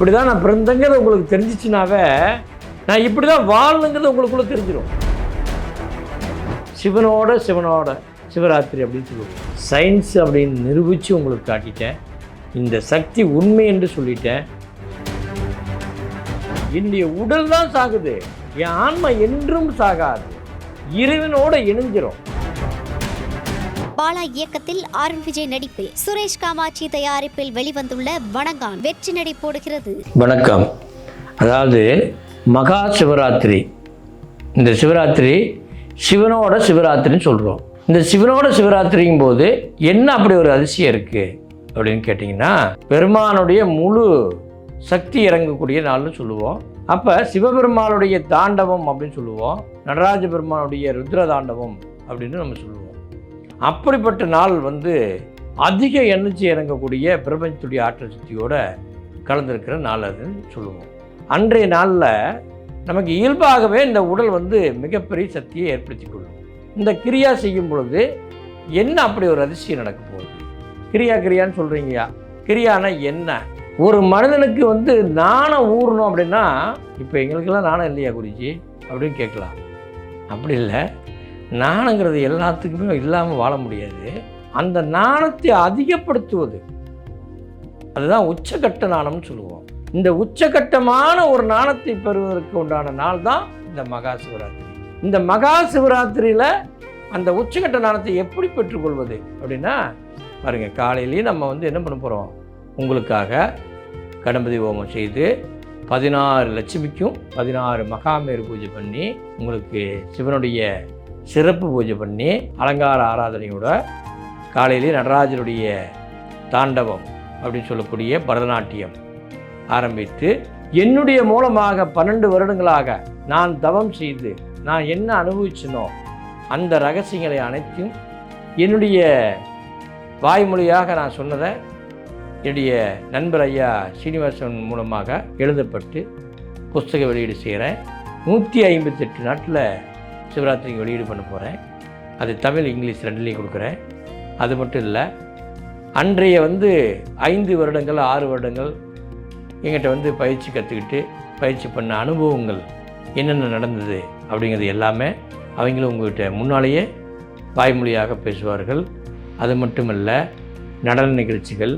இப்படி தான் நான் பிறந்தங்கிறது உங்களுக்கு தெரிஞ்சிச்சுனாவே நான் இப்படி தான் வாழணுங்கிறது உங்களுக்குள்ள தெரிஞ்சிடும் சிவனோட சிவனோட சிவராத்திரி அப்படின்னு சொல்லுவோம். சயின்ஸ் அப்படின்னு நிரூபித்து உங்களுக்கு காட்டிட்டேன். இந்த சக்தி உண்மை என்று சொல்லிட்டேன். என்னுடைய உடல் தான் சாகுது. என் ஆன்மா என்றும் சாகாது. இறைவனோட இணைஞ்சிரும். பாலா இயக்கத்தில் அருண் விஜய் நடிப்பில் சுரேஷ் காமாட்சி தயாரிப்பில் வெளிவந்துள்ள வணங்கான் வெற்றி நடை போடுகிறது. வணக்கம். அதாவது மகா சிவராத்திரி. இந்த சிவராத்திரி சிவனோட சிவராத்திரின்னு சொல்கிறோம் இந்த சிவனோட சிவராத்திரிங்கும் போது என்ன அப்படி ஒரு அதிசயம் இருக்குது அப்படின்னு கேட்டிங்கன்னா பெருமானுடைய முழு சக்தி இறங்கக்கூடிய நாள்னு சொல்லுவோம். அப்போ சிவபெருமானுடைய தாண்டவம் அப்படின்னு சொல்லுவோம். நடராஜ பெருமானுடைய ருத்ர தாண்டவம் அப்படின்னு நம்ம சொல்லுவோம். அப்படிப்பட்ட நாள் வந்து அதிக எனர்ஜி இறங்கக்கூடிய பிரபஞ்சத்துடைய ஆற்றல் சக்தியோட கலந்திருக்கிற நாள் அதுன்னு சொல்லுவோம். அன்றைய நாளில் நமக்கு இயல்பாகவே இந்த உடல் வந்து மிகப்பெரிய சக்தியை ஏற்படுத்தி கொள்ளும். இந்த கிரியா செய்யும் பொழுது என்ன அப்படி ஒரு அதிசயம் நடக்க போகுது? கிரியா கிரியான்னு சொல்கிறீங்கயா கிரியானா என்ன? ஒரு மனிதனுக்கு வந்து நாணம் ஊறணும் அப்படின்னா இப்போ எங்களுக்கெல்லாம் நாணம் இல்லையா குருஜி? அப்படின்னு கேட்கலாம். அப்படி இல்லை. நாணங்கிறது எல்லாத்துக்குமே இல்லாமல் வாழ முடியாது. அந்த நாணத்தை அதிகப்படுத்துவது அதுதான் உச்சகட்ட நாணம்னு சொல்லுவோம். இந்த உச்சகட்டமான ஒரு நாணத்தை பெறுவதற்கு உண்டான நாள் தான் இந்த மகா சிவராத்திரி. இந்த மகா சிவராத்திரியில் அந்த உச்சகட்ட நாணத்தை எப்படி பெற்றுக்கொள்வது அப்படின்னா பாருங்க காலையிலேயே நம்ம வந்து என்ன பண்ண போகிறோம் உங்களுக்காக கணபதி ஹோமம் செய்து பதினாறு லட்சுமிக்கும் பதினாறு மகாமேரு பூஜை பண்ணி உங்களுக்கு சிவனுடைய சிறப்பு பூஜை பண்ணி அலங்கார ஆராதனையோட காலையிலே நடராஜருடைய தாண்டவம் அப்படின்னு சொல்லக்கூடிய பரதநாட்டியம் ஆரம்பித்து என்னுடைய மூலமாக பன்னெண்டு வருடங்களாக நான் தவம் செய்து நான் என்ன அனுபவிச்சனோ அந்த ரகசியங்களை அனைத்தும் என்னுடைய வாய்மொழியாக நான் சொன்னதை என்னுடைய நண்பர் ஐயா சீனிவாசன் மூலமாக எழுதப்பட்டு புஸ்தக வெளியீடு செய்கிறேன். நூற்றி ஐம்பத்தெட்டு நாட்டில் சிவராத்திரிக்கு வெளியீடு பண்ண போகிறேன் அது தமிழ் இங்கிலீஷ் ரெண்டுலேயும் கொடுக்குறேன். அது மட்டும் இல்லை அன்றைய வந்து ஐந்து வருடங்கள் ஆறு வருடங்கள் எங்கிட்ட வந்து பயிற்சி கற்றுக்கிட்டு பயிற்சி பண்ண அனுபவங்கள் என்னென்ன நடந்தது அப்படிங்கிறது எல்லாமே அவங்களும் உங்கள்கிட்ட முன்னாலேயே வாய்மொழியாக பேசுவார்கள். அது மட்டுமல்ல நடன நிகழ்ச்சிகள்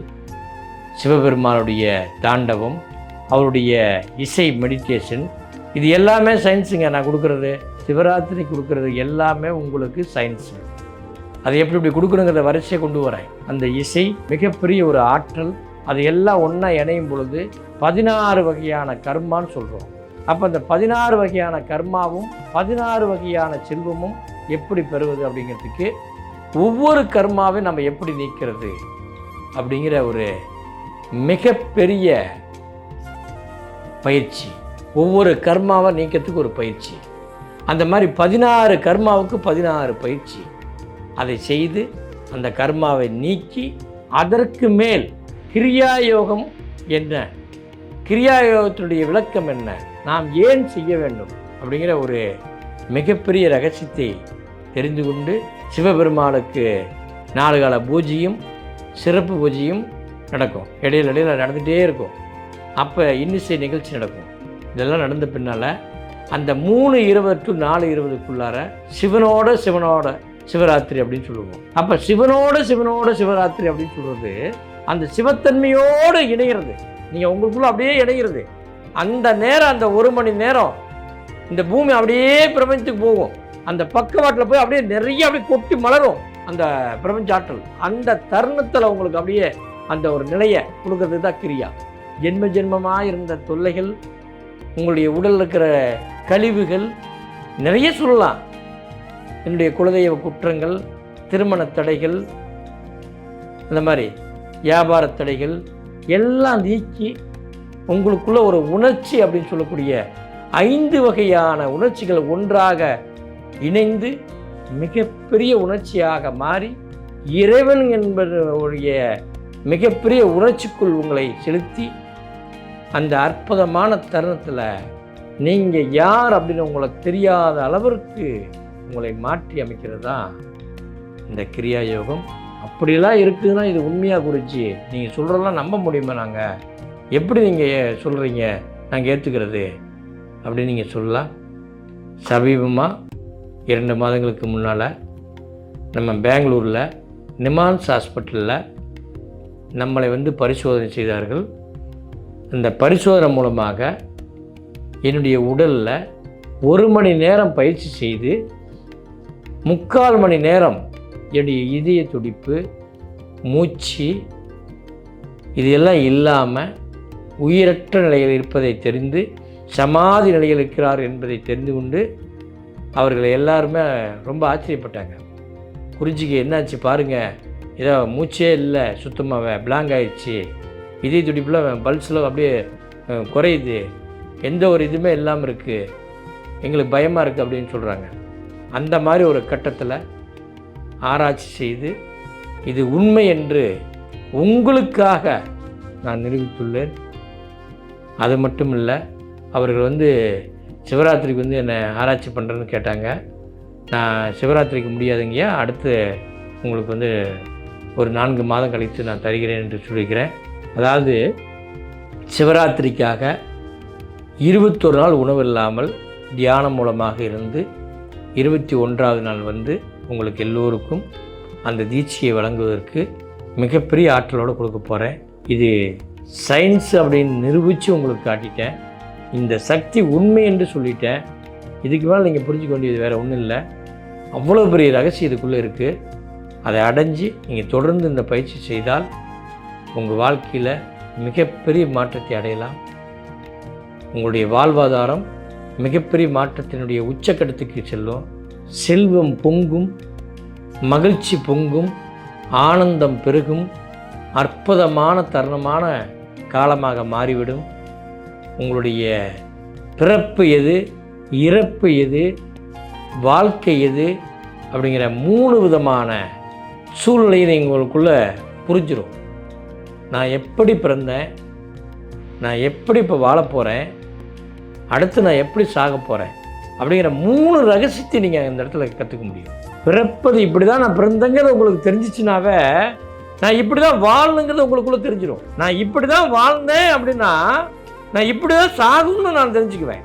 சிவபெருமானுடைய தாண்டவம் அவருடைய இசை மெடிடேஷன் இது எல்லாமே சயின்ஸுங்க. நான் கொடுக்குறது சிவராத்திரி கொடுக்குறது எல்லாமே உங்களுக்கு சயின்ஸு அதை எப்படி இப்படி கொடுக்கணுங்கிறத வரிசையை கொண்டு வரேன். அந்த இசை மிகப்பெரிய ஒரு ஆற்றல். அது எல்லாம் ஒன்றா இணையும் பொழுது பதினாறு வகையான கர்மான்னு சொல்கிறோம் அப்போ அந்த பதினாறு வகையான கர்மாவும் பதினாறு வகையான செல்வமும் எப்படி பெறுவது அப்படிங்கிறதுக்கு ஒவ்வொரு கர்மாவையும் நம்ம எப்படி நீக்கிறது அப்படிங்கிற ஒரு மிகப்பெரிய பயிற்சி. ஒவ்வொரு கர்மாவை நீக்கிறதுக்கு ஒரு பயிற்சி. அந்த மாதிரி பதினாறு கர்மாவுக்கு பதினாறு பயிற்சி. அதை செய்து அந்த கர்மாவை நீக்கி அதற்கு மேல் கிரியா யோகம் என்ன? கிரியா யோகத்தினுடைய விளக்கம் என்ன? நாம் ஏன் செய்ய வேண்டும்? அப்படிங்கிற ஒரு மிகப்பெரிய ரகசியத்தை தெரிந்து கொண்டு சிவபெருமானுக்கு நாலு கால பூஜையும் சிறப்பு பூஜையும் நடக்கும். இடையில இடையில நடந்துகிட்டே இருக்கும். அப்போ இன்னிசை நிகழ்ச்சி நடக்கும். இதெல்லாம் நடந்த பின்னால் அந்த மூணு இருபது டு நாலு இருபதுக்குள்ளார சிவனோட சிவனோட சிவராத்திரி அப்படின்னு சொல்லுவோம். அப்போ சிவனோட சிவனோட சிவராத்திரி அப்படின்னு சொல்கிறது அந்த சிவத்தன்மையோடு இணைகிறது நீங்கள் உங்களுக்குள்ள அப்படியே இணைகிறது அந்த நேரம் அந்த ஒரு மணி நேரம் இந்த பூமி அப்படியே பிரபஞ்சத்துக்கு போகும். அந்த பக்கவாட்டில் போய் அப்படியே நிறைய அப்படியே கொட்டி மலரும் அந்த பிரபஞ்ச ஆற்றல். அந்த தருணத்தில் உங்களுக்கு அப்படியே அந்த ஒரு நிலையை கொடுக்கறது தான் கிரியா. ஜென்ம ஜென்மமாக இருந்த தொல்லைகள் உங்களுடைய உடலில் இருக்கிற கழிவுகள் நிறைய சொல்லலாம். என்னுடைய குலதெய்வ குற்றங்கள் திருமண தடைகள் இந்த மாதிரி வியாபார தடைகள் எல்லாம் நீக்கி உங்களுக்குள்ள ஒரு உணர்ச்சி அப்படின்னு சொல்லக்கூடிய ஐந்து வகையான உணர்ச்சிகள் ஒன்றாக இணைந்து மிகப்பெரிய உணர்ச்சியாக மாறி இறைவன் என்பதனுடைய மிகப்பெரிய உணர்ச்சிக்குள் உங்களை செலுத்தி அந்த அற்புதமான தருணத்தில் நீங்கள் யார் அப்படின்னு உங்களுக்கு தெரியாத அளவிற்கு உங்களை மாற்றி அமைக்கிறது? தான் இந்த கிரியா யோகம் அப்படிலாம் இருக்குதுன்னா இது உண்மையாக குறிச்சி நீங்கள் சொல்கிறதெல்லாம் நம்ப முடியுமா நாங்கள் எப்படி நீங்கள் சொல்கிறீங்க நாங்கள் ஏற்றுக்கிறது அப்படின்னு நீங்கள் சொல்லலாம். சமீபமாக இரண்டு மாதங்களுக்கு முன்னால் நம்ம பெங்களூரில் நிமான்ஸ் ஹாஸ்பிட்டலில் நம்மளை வந்து பரிசோதனை செய்தார்கள். இந்த பரிசோதனை மூலமாக என்னுடைய உடலில் ஒரு மணி நேரம் பயிற்சி செய்து முக்கால் மணி நேரம் என்னுடைய இதய துடிப்பு மூச்சு இது எல்லாம் இல்லாமல் உயிரற்ற நிலையில் இருப்பதை தெரிந்து சமாதி நிலையில் இருக்கிறார் என்பதை தெரிந்து கொண்டு அவர்கள் எல்லாருமே ரொம்ப ஆச்சரியப்பட்டாங்க. குறிஞ்சிக்கு என்னாச்சு பாருங்கள் ஏதோ மூச்சே இல்லை சுத்தமாக பிளாங்க் ஆயிடுச்சு. இதய துடிப்பில் பல்ஸில் அப்படியே குறையுது. எந்த ஒரு இதுவுமே இல்லாமல் இருக்குது எங்களுக்கு பயமாக இருக்குது அப்படின்னு சொல்கிறாங்க அந்த மாதிரி ஒரு கட்டத்தில் ஆராய்ச்சி செய்து இது உண்மை என்று உங்களுக்காக நான் நிரூபித்துள்ளேன். அது மட்டும் இல்லை அவர்கள் வந்து சிவராத்திரிக்கு வந்து என்னை ஆராய்ச்சி பண்ணுறேன்னு கேட்டாங்க. நான் சிவராத்திரிக்கு முடியாதுங்கய்யா அடுத்து உங்களுக்கு வந்து ஒரு நான்கு மாதம் கழித்து நான் தருகிறேன் என்று சொல்லிக்கிறேன் அதாவது சிவராத்திரிக்காக இருபத்தொரு நாள் உணவு இல்லாமல் தியானம் மூலமாக இருந்து இருபத்தி ஒன்றாவது நாள் வந்து உங்களுக்கு எல்லோருக்கும் அந்த தீட்சியை வழங்குவதற்கு மிகப்பெரிய ஆற்றலோடு கொடுக்க போகிறேன் இது சயின்ஸ் அப்படின்னு நிரூபித்து உங்களுக்கு காட்டிட்டேன். இந்த சக்தி உண்மை என்று சொல்லிட்டேன். இதுக்கு மேலே நீங்கள் புரிஞ்சுக்க வேண்டியது வேறு ஒன்றும் இல்லை. அவ்வளோ பெரிய ரகசியம் இதுக்குள்ளே இருக்குது அதை அடைஞ்சு நீங்கள் தொடர்ந்து இந்த பயிற்சி செய்தால் உங்கள் வாழ்க்கையில் மிகப்பெரிய மாற்றத்தை அடையலாம். உங்களுடைய வாழ்வாதாரம் மிகப்பெரிய மாற்றத்தினுடைய உச்சக்கட்டத்துக்கு செல்லும். செல்வம் பொங்கும் மகிழ்ச்சி பொங்கும் ஆனந்தம் பெருகும் அற்புதமான தருணமான காலமாக மாறிவிடும். உங்களுடைய பிறப்பு எது இறப்பு எது வாழ்க்கை எது அப்படிங்கிற மூணு விதமான சூழ்நிலையை உங்களுக்குள்ளே புரிஞ்சிடும் நான் எப்படி பிறந்தேன் நான் எப்படி இப்போ வாழ போகிறேன் அடுத்து நான் எப்படி சாக போகிறேன் அப்படிங்கிற மூணு ரகசியத்தை நீங்கள் இந்த இடத்துல கற்றுக்க முடியும். பிறப்பது இப்படி தான் நான் பிறந்தங்கிறது உங்களுக்கு தெரிஞ்சிச்சுனாவே நான் இப்படி தான் வாழணுங்கிறது உங்களுக்குள்ளே தெரிஞ்சிடும் நான் இப்படி தான் வாழ்ந்தேன் அப்படின்னா நான் இப்படி தான் சாகும்னு நான் தெரிஞ்சுக்குவேன்.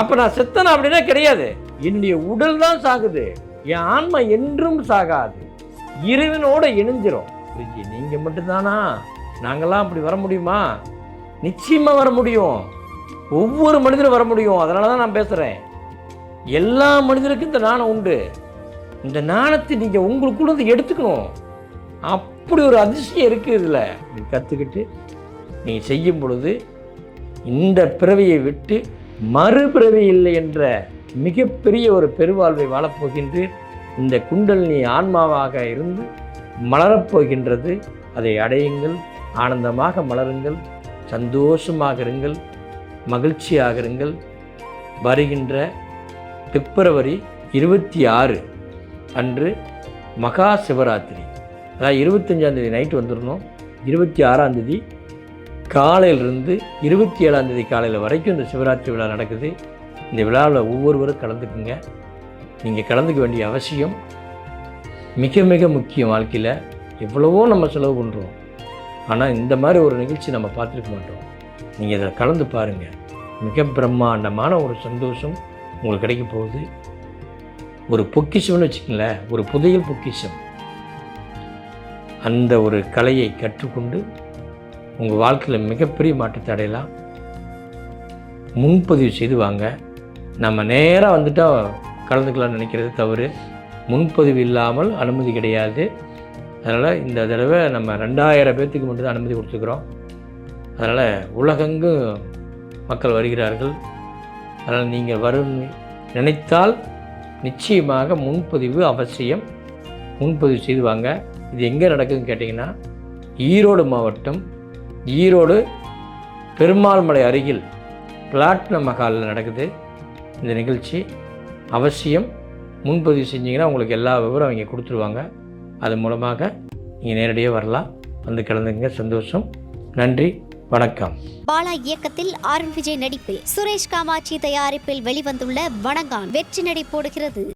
அப்போ நான் செத்தன அப்படின்னா கிடையாது. என்னுடைய உடல் தான் சாகுது. என் ஆன்மா என்றும் சாகாது. இறைவனோட இணைஞ்சிரும். புரிஞ்சு நீங்கள் மட்டும்தானா? நாங்களாம் அப்படி வர முடியுமா? நிச்சயமாக வர முடியும். ஒவ்வொரு மனிதரும் வர முடியும். அதனால தான் நான் பேசுகிறேன் எல்லா மனிதருக்கும் இந்த நாணம் உண்டு. இந்த நாணத்தை நீங்கள் உங்களுக்குள்ள இருந்து எடுத்துக்கணும். அப்படி ஒரு அதிசயம் இருக்குது இதில். நீ கற்றுக்கிட்டு நீ செய்யும் பொழுது இந்த பிறவியை விட்டு மறுபிறவி இல்லை என்ற மிகப்பெரிய ஒரு பெருவாழ்வை வாழப்போகின்றீர் இந்த குண்டலினி ஆன்மாவாக இருந்து மலரப்போகின்றது. அதை அடையுங்கள் ஆனந்தமாக மலருங்கள் சந்தோஷமாக இருங்கள். மகிழ்ச்சியாக இருங்கள். வருகின்ற பிப்ரவரி இருபத்தி ஆறு அன்று மகா சிவராத்திரி. அதாவது இருபத்தஞ்சாந்தேதி நைட்டு வந்துடணும். இருபத்தி ஆறாந்தேதி காலையிலிருந்து இருபத்தி ஏழாந்தேதி காலையில் வரைக்கும் இந்த சிவராத்திரி விழா நடக்குது. இந்த விழாவில் ஒவ்வொருவரும் கலந்துக்குங்க. நீங்கள் கலந்துக்க வேண்டிய அவசியம் மிக மிக முக்கியம் வாழ்க்கையில். எவ்வளவோ நம்ம செலவு பண்ணுறோம் ஆனால் இந்த மாதிரி ஒரு நிகழ்ச்சி நம்ம பார்த்துருக்க மாட்டோம். நீங்கள் இதில் கலந்து பாருங்கள் மிக பிரம்மாண்டமான ஒரு சந்தோஷம் உங்களுக்கு கிடைக்க போகுது. ஒரு பொக்கிஷம்னு வச்சுக்கங்களேன் ஒரு புதையல் பொக்கிஷம். அந்த ஒரு கலையை கற்றுக்கொண்டு உங்கள் வாழ்க்கையில் மிகப்பெரிய மாற்றத்தை அடையலாம். முன்பதிவு செய்து வாங்க. நம்ம நேராக வந்துட்டால் கலந்துக்கலாம்னு நினைக்கிறது தவறு. முன்பதிவு இல்லாமல் அனுமதி கிடையாது. அதனால் இந்த தடவை நம்ம ரெண்டாயிரம் பேர்த்துக்கு மட்டும்தான் அனுமதி கொடுத்துக்கிறோம் அதனால் உலகெங்கும் மக்கள் வருகிறார்கள் அதனால் நீங்கள் வரும் நினைத்தால் நிச்சயமாக முன்பதிவு அவசியம். முன்பதிவு செய்து வாங்க. இது எங்கே நடக்குதுன்னு கேட்டிங்கன்னா ஈரோடு மாவட்டம் ஈரோடு பெருமாள்மலை அருகில் பிளாட்டினம் மகாலில் நடக்குது இந்த நிகழ்ச்சி. அவசியம் முன்பதிவு செஞ்சீங்கன்னா உங்களுக்கு எல்லா விவரம் அவங்க கொடுத்துருவாங்க. அது மூலமாக நீங்கள் நேரடியாக வரலாம். வந்து கலந்துங்க சந்தோஷம். நன்றி. வணக்கம். பாலா இயக்கத்தில் ஆர் விஜய் நடிப்பில் சுரேஷ் காமாட்சி தயாரிப்பில் வெளிவந்துள்ள வணங்கான் வெற்றி நடை போடுகிறது